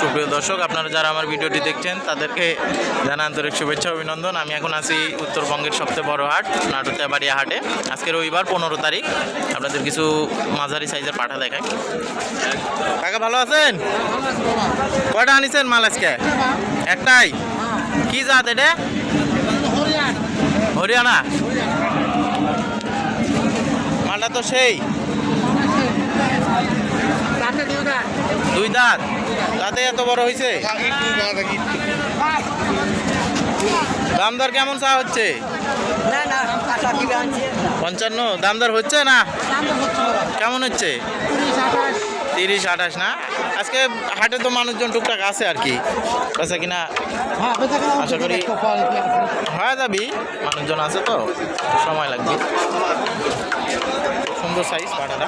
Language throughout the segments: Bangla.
সুপ্রিয় দর্শক, আপনারা যারা আমার ভিডিওটি দেখছেন, তাদেরকে জানা আন্তরিক শুভেচ্ছা অভিনন্দন। আমি এখন আছি উত্তরবঙ্গের সবচেয়ে বড় হাট নাটুতেবাড়িয়া হাটে। আজকে রবিবার, পনেরো তারিখ। আপনাদের কিছু মাঝারি সাইজের পাঠা দেখাই। কাকা, ভালো আছেন? কয়টা আনিছেন মাল আজকে? একটাই? কি জাত এটা? হরিয়ানা। মালটা তো সেই। দুই দাঁত। তাতে এত বড় হয়েছে দাম দর কেমন চা হচ্ছে? পঞ্চান্ন? দাম দর হচ্ছে না। কেমন হচ্ছে? তিরিশ আঠাশ। না? আজকে হাটে তো মানুষজন টুকটাক আছে আর কি। বেচা কিনা? আশা করি হয়ে যাবি। মানুষজন আছে তো সময় লাগবে। সুন্দর সাইজ পাটাটা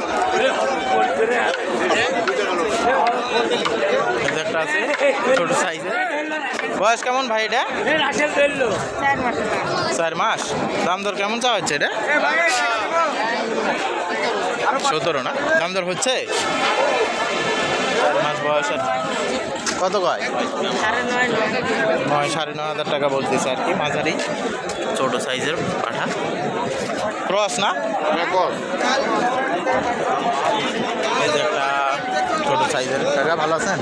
আছে ছোট সাইজের বয়স কেমন ভাই এটা? চার মাস। দাম দর কেমন চা হচ্ছে এটা? সতেরো না? দাম দর হচ্ছে? চার মাস বয়স আর কত কয়? নয় সাড়ে নয় হাজার টাকা বলতেছে আর কি মাঝারি। ছোট সাইজের পাঠা। ক্রস না? ছোট সাইজের কাকা ভালো আছেন?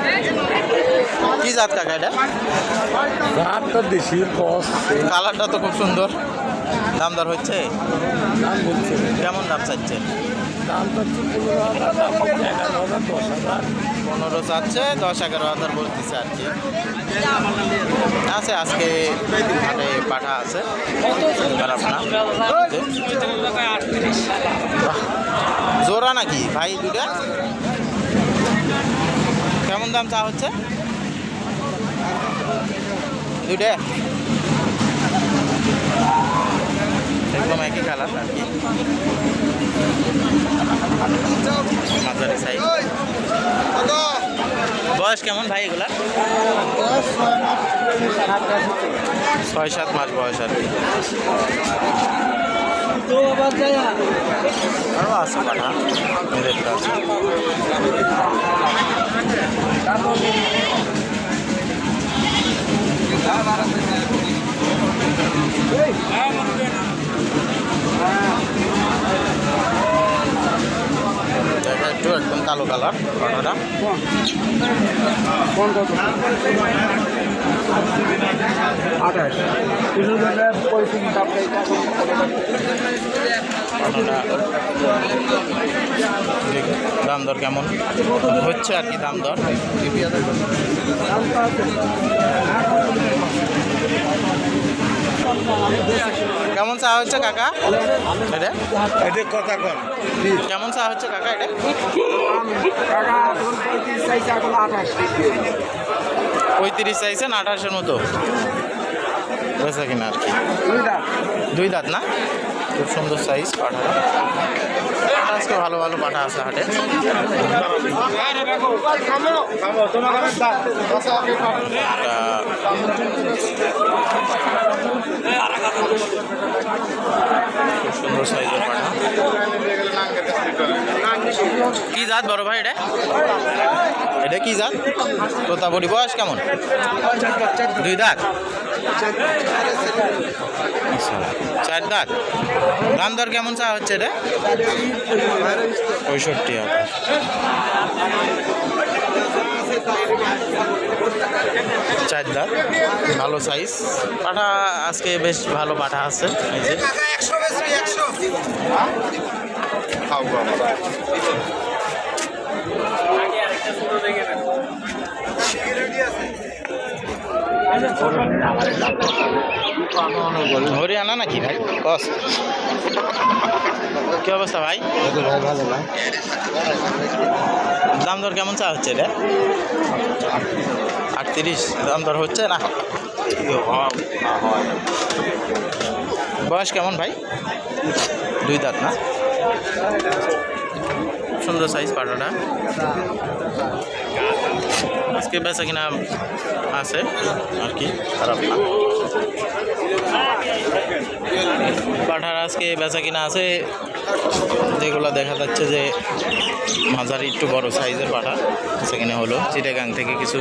কি জাত কাকা এটা? দামটা দেশির কস কালারটা তো খুব সুন্দর। দাম দর হচ্ছে? দাম বলছে কেমন দাম চাচ্ছে পনেরো দশ চাচ্ছে দশ এগারো হাজার বলতেছে আর কি। আছে আজকে হাটে পাঠা আছে। খারাপ না জোড়া নাকি? ভাই দুটা কেমন দাম চা হচ্ছে? দুইটা? একদম একই কালার আর কি। বয়স কেমন ভাই এগুলা? ছয় সাত মাস বয়স আর কি। আরও আছে পাঠা মেয়েদেরটা আছে দেখা একটু একদম কালো কালার কত আঠাশ। দাম দর কেমন? হচ্ছে আর কি দাম দর। কেমন চা হচ্ছে কাকা? এটা? এটা কথা কন। কেমন চা হচ্ছে কাকা এটা? পঁয়ত্রিশ চাইছেন আঠাশের মতো। বেচা কিনা আর কি? দুই দাঁত। না? খুব সুন্দর সাইজ পাঠাটা আজকে ভালো ভালো পাঠা আছে হাটে। কি জাত বড় ভাই এটা? এটা কি জাত? তোতাপুরি বয়স কেমন? দুই দাঁত চার দাঁত দাম দর কেমন চা হচ্ছে এটা? পঁয়ষট্টি হাজার। চার দাঁত ভালো সাইজ পাঠা আজকে বেশ ভালো পাঠা আছে। এই যে। হরিয়ানা নাকি ভাই? কস কি অবস্থা ভাই? ভাই ভালো না দাম দর কেমন চা হচ্ছে রে? আটত্রিশ। দাম দর হচ্ছে না? বয়স কেমন ভাই? দুই দাঁত না? সুন্দর সাইজ পাটাটা। আজকে বেচা কিনা আছে, আর কি, খারাপ না। পাঠার আজকে বেচা কিনা আছে, যেগুলো দেখা যাচ্ছে যে মাঝারি একটু বড় সাইজের পাঠা সেখানে হলো। চিটাগাং থেকে কিছু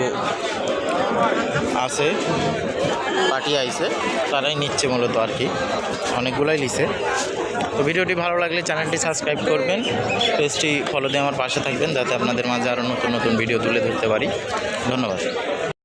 আছে পার্টি আইছে, তারাই নিচ্ছে মূলত আর কি। অনেকগুলাই নিছে তো ভিডিওটি ভালো লাগলে চ্যানেলটি সাবস্ক্রাইব করবেন, পেজটি ফলো দিয়ে আমার পাশে থাকবেন, যাতে আপনাদের মাঝে আরও নতুন নতুন ভিডিও তুলে ধরতে পারি। ধন্যবাদ।